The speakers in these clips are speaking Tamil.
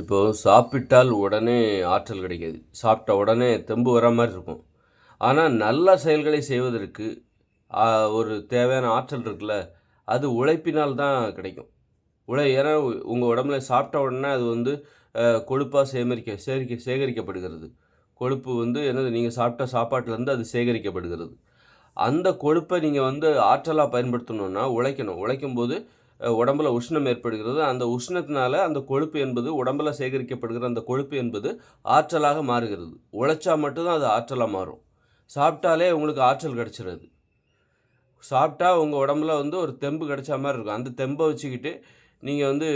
இப்போது சாப்பிட்டால் உடனே ஆற்றல் கிடைக்காது. சாப்பிட்ட உடனே தெம்பு வர மாதிரி இருக்கும். ஆனால் நல்ல செயல்களை செய்வதற்கு ஒரு தேவையான ஆற்றல் இருக்குல்ல அது உழைப்பினால் தான் கிடைக்கும். உழை ஏன்னா உங்கள் உடம்புல சாப்பிட்ட உடனே அது வந்து கொழுப்பாக சேகரிக்க சேகரிக்க சேகரிக்கப்படுகிறது. கொழுப்பு வந்து என்னது நீங்கள் சாப்பிட்ட சாப்பாட்டிலேருந்து அது சேகரிக்கப்படுகிறது. அந்த கொழுப்பை நீங்கள் வந்து ஆற்றலாக பயன்படுத்தணுன்னா உழைக்கணும். உழைக்கும்போது போது உடம்புல உஷ்ணம் ஏற்படுகிறது. அந்த உஷ்ணத்தினால அந்த கொழுப்பு என்பது உடம்புல சேகரிக்கப்படுகிற அந்த கொழுப்பு என்பது ஆற்றலாக மாறுகிறது. உழைச்சா மட்டும்தான் அது ஆற்றலாக மாறும். சாப்பிட்டாலே உங்களுக்கு ஆற்றல் கிடச்சிருது. சாப்பிட்டா உங்கள் உடம்புல வந்து ஒரு தெம்பு கிடைச்ச மாதிரி இருக்கும். அந்த தெம்பை வச்சுக்கிட்டு நீங்கள் வந்து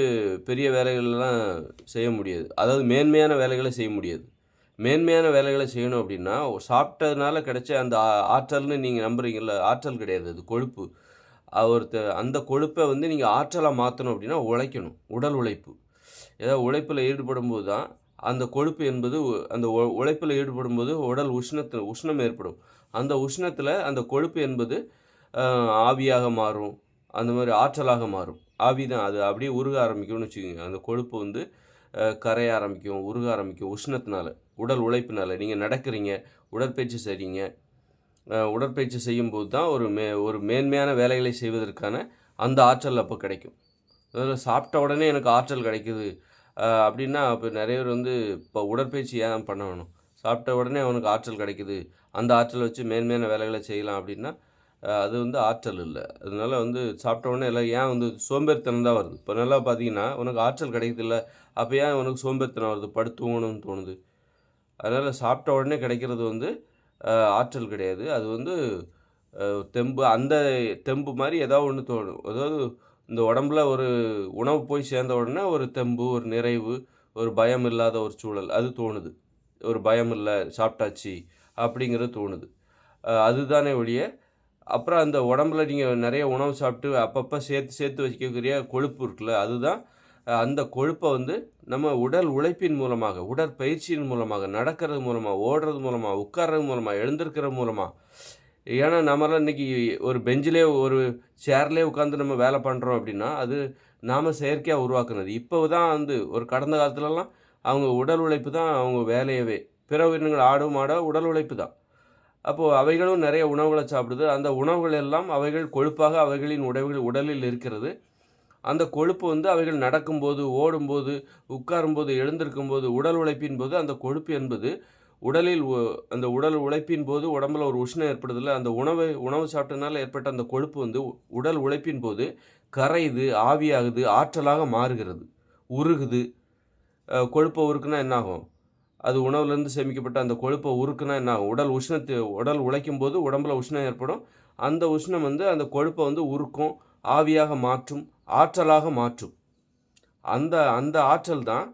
பெரிய வேலைகள்லாம் செய்ய முடியாது. அதாவது மேன்மையான வேலைகளை செய்ய முடியாது. மேன்மையான வேலைகளை செய்யணும் அப்படின்னா சாப்பிட்டதுனால கிடைச்ச அந்த ஆ- ஆற்றல்னு நீங்கள் நம்புறீங்கல்ல ஆற்றல் கிடையாது. அது கொழுப்பு. ஒருத்த அந்த கொழுப்பை வந்து நீங்கள் ஆற்றலாக மாற்றணும் அப்படின்னா உழைக்கணும் உடல் உழைப்பு. ஏதாவது உழைப்பில் ஈடுபடும் போது தான் அந்த கொழுப்பு என்பது அந்த உழைப்பில் ஈடுபடும் போது உடல் உஷ்ணத்தில் உஷ்ணம் ஏற்படும். அந்த உஷ்ணத்தில் அந்த கொழுப்பு என்பது ஆவியாக மாறும். அந்த மாதிரி ஆற்றலாக மாறும். ஆவி தான் அது. அப்படியே உருக ஆரம்பிக்கும்னு வச்சுக்கோங்க. அந்த கொழுப்பு வந்து கரைய ஆரம்பிக்கும் உருக ஆரம்பிக்கும் உஷ்ணத்தினால உடல் உழைப்பினால. நீங்கள் நடக்கிறீங்க உடற்பயிற்சி செய்கிறீங்க உடற்பயிற்சி செய்யும்போது தான் ஒரு மே ஒரு மேன்மையான வேலைகளை செய்வதற்கான அந்த ஆற்றல் அப்போ கிடைக்கும். அதாவது சாப்பிட்ட உடனே எனக்கு ஆற்றல் கிடைக்குது. அப்படின்னா அப்போ நிறைய பேர் வந்து இப்போ உடற்பயிற்சி ஏன் பண்ண வேணும்? சாப்பிட்ட உடனே அவனுக்கு ஆற்றல் கிடைக்குது. அந்த ஆற்றலை வச்சு மேன்மையான வேலைகளை செய்யலாம் அப்படின்னா அது வந்து ஆற்றல் இல்லை. அதனால வந்து சாப்பிட்ட உடனே எல்லாம் ஏன் வந்து சோம்பேறித்தனம் தான் வருது? இப்போ நல்லா பார்த்தீங்கன்னா உனக்கு ஆற்றல் கிடைக்குதுல்ல அப்போ ஏன் உனக்கு சோம்பேறித்தனம் வருது? படுத்து தூங்கணும்னு தோணுது. அதனால் சாப்பிட்ட உடனே கிடைக்கிறது வந்து ஆற்றல் கிடையாது. அது வந்து தெம்பு அந்த தெம்பு மாதிரி ஏதாவது ஒன்று தோணும். அதாவது இந்த உடம்புல ஒரு உணவு போய் சேர்ந்த உடனே ஒரு தெம்பு ஒரு நிறைவு ஒரு பயம் இல்லாத ஒரு சூழல் அது தோணுது. ஒரு பயம் இல்லை சாப்பிட்டாச்சு அப்படிங்கிறது தோணுது. அதுதானே ஒழிய அப்புறம் அந்த உடம்புல நீங்கள் நிறைய உணவு சாப்பிட்டு அப்பப்போ சேர்த்து சேர்த்து வைக்கக்கூடிய கொழுப்பு இருக்குல்ல அதுதான் அந்த கொழுப்பை வந்து நம்ம உடல் உழைப்பின் மூலமாக உடற்பயிற்சியின் மூலமாக நடக்கிறது மூலமாக ஓடுறது மூலமாக உட்கார்றது மூலமாக எழுந்திருக்கிறது மூலமாக ஏன்னா நம்மளாம் இன்றைக்கி ஒரு பெஞ்சிலே ஒரு சேர்லேயே உட்காந்து நம்ம வேலை பண்ணுறோம் அப்படின்னா அது நாம் செயற்கையாக உருவாக்குனது. இப்போ தான் வந்து ஒரு கடந்த காலத்துலலாம் அவங்க உடல் உழைப்பு தான் அவங்க வேலையவே. பிற உயிரினங்கள் ஆடும் மாட உடல் உழைப்பு தான். அப்போது அவைகளும் நிறைய உணவுகளை சாப்பிடுது. அந்த உணவுகள் எல்லாம் அவைகள் கொழுப்பாக அவைகளின் உடவுகள் உடலில் இருக்கிறது. அந்த கொழுப்பு வந்து அவைகள் நடக்கும்போது ஓடும்போது உட்காரும்போது எழுந்திருக்கும்போது உடல் உழைப்பின் போது அந்த கொழுப்பு என்பது உடலில் அந்த உடல் உழைப்பின் போது உடம்புல ஒரு உஷ்ணம் ஏற்படுதில்ல அந்த உணவை உணவு சாப்பிட்டனால ஏற்பட்ட அந்த கொழுப்பு வந்து உடல் உழைப்பின் போது கரையுது ஆவியாகுது ஆற்றலாக மாறுகிறது உருகுது. கொழுப்பை உருக்குனா என்ன ஆகும் அது உணவுலேருந்து சேமிக்கப்பட்ட அந்த கொழுப்பை உருக்குனா என்னாகும்? உடல் உஷ்ணத்தை உடல் உழைக்கும் போது உடம்புல உஷ்ணம் ஏற்படும். அந்த உஷ்ணம் வந்து அந்த கொழுப்பை வந்து உருக்கும். ஆவியாக மாற்றும் ஆற்றலாக மாற்றும். அந்த அந்த ஆற்றல் தான்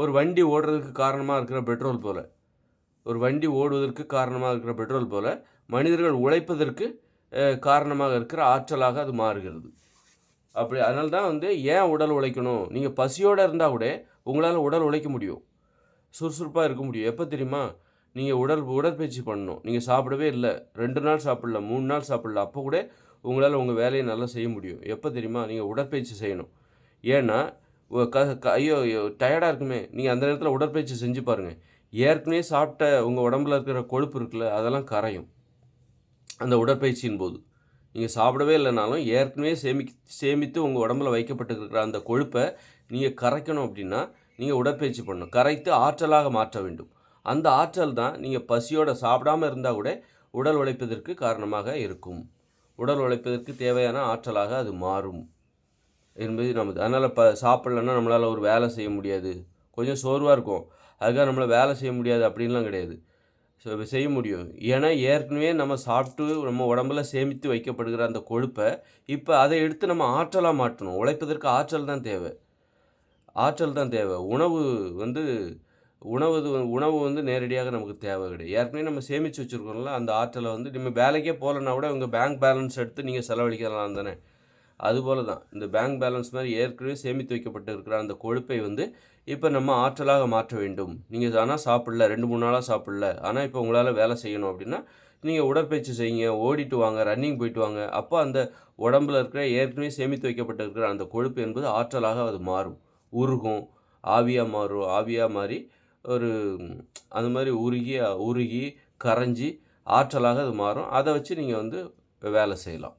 ஒரு வண்டி ஓடுறதுக்கு காரணமாக இருக்கிற பெட்ரோல் போல். ஒரு வண்டி ஓடுவதற்கு காரணமாக இருக்கிற பெட்ரோல் போல் மனிதர்கள் உழைப்பதற்கு காரணமாக இருக்கிற ஆற்றலாக அது மாறுகிறது. அப்படி அதனால தான் வந்து ஏன் உடல் உழைக்கணும்? நீங்கள் பசியோடு இருந்தால் கூட உங்களால் உடல் உழைக்க முடியும். சுறுசுறுப்பாக இருக்க முடியும். எப்போ தெரியுமா? நீங்கள் உடல் உடற்பயிற்சி பண்ணணும். நீங்கள் சாப்பிடவே இல்லை. ரெண்டு நாள் சாப்பிடல மூணு நாள் சாப்பிடல. அப்போ கூட உங்களால் உங்கள் வேலையை நல்லா செய்ய முடியும். எப்போ தெரியுமா? நீங்கள் உடற்பயிற்சி செய்யணும். ஏன்னா க க- ஐயோ டயர்டாக இருக்குமே. நீங்கள் அந்த நேரத்தில் உடற்பயிற்சி செஞ்சு பாருங்கள் ஏற்கனவே சாப்பிட்ட உங்கள் உடம்புல இருக்கிற கொழுப்பு இருக்குல்ல அதெல்லாம் கரையும். அந்த உடற்பயிற்சியின் போது. நீங்கள் சாப்பிடவே இல்லைனாலும் ஏற்கனவே சேமி சேமித்து உங்கள் உடம்புல வைக்கப்பட்டிருக்கிற அந்த கொழுப்பை நீங்கள் கரைக்கணும் அப்படின்னா நீங்கள் உடற்பயிற்சி பண்ணணும். கரைத்து ஆற்றலாக மாற்ற வேண்டும். அந்த ஆற்றல் தான் நீங்கள் பசியோடு சாப்பிடாமல் இருந்தால் கூட உடல் உழைப்பதற்கு காரணமாக இருக்கும். உடல் உழைப்பதற்கு தேவையான ஆற்றலாக அது மாறும். என்பது நமது அதனால் இப்போ சாப்பிட்லன்னா நம்மளால் ஒரு வேலை செய்ய முடியாது. கொஞ்சம் சோர்வாக இருக்கும். அதுக்காக நம்மளால் வேலை செய்ய முடியாது அப்படின்லாம் கிடையாது. ஸோ செய்ய முடியும். ஏன்னா ஏற்கனவே நம்ம சாப்பிட்டு நம்ம உடம்புல சேமித்து வைக்கப்படுகிற அந்த கொழுப்பை இப்போ அதை எடுத்து நம்ம ஆற்றலாக மாற்றணும். உழைப்பதற்கு ஆற்றல் தான் தேவை. ஆற்றல் தான் தேவை. உணவு வந்து உணவு உணவு வந்து நேரடியாக நமக்கு தேவை கிடையாது. ஏற்கனவே நம்ம சேமித்து வச்சுருக்கோம்ல அந்த ஆற்றலை வந்து நம்ம வேலைக்கே போகலன்னா கூட உங்கள் பேங்க் பேலன்ஸ் எடுத்து நீங்கள் செலவழிக்கலாம் தானே? அதுபோல தான் இந்த பேங்க் பேலன்ஸ் மாதிரி ஏற்கனவே சேமித்து வைக்கப்பட்டு இருக்கிற அந்த கொழுப்பை வந்து இப்போ நம்ம ஆற்றலாக மாற்ற வேண்டும். நீங்கள் ஆனால் சாப்பிடல ரெண்டு மூணு நாளாக சாப்பிடல ஆனால் இப்போ உங்களால் வேலை செய்யணும் அப்படின்னா நீங்கள் உடற்பயிற்சி செய்யுங்க ஓடிட்டு வாங்க ரன்னிங் போயிட்டு வாங்க. அப்போ அந்த உடம்புல இருக்கிற ஏற்கனவே சேமித்து வைக்கப்பட்டு இருக்கிற அந்த கொழுப்பு என்பது ஆற்றலாக அது மாறும். உருகும் ஆவியாக மாறும் ஆவியாக மாறி ஒரு அந்த மாதிரி உருகி உருகி கரைஞ்சி ஆற்றலாக அது மாறும். அதை வச்சு நீங்கள் வந்து வேலை செய்யலாம்.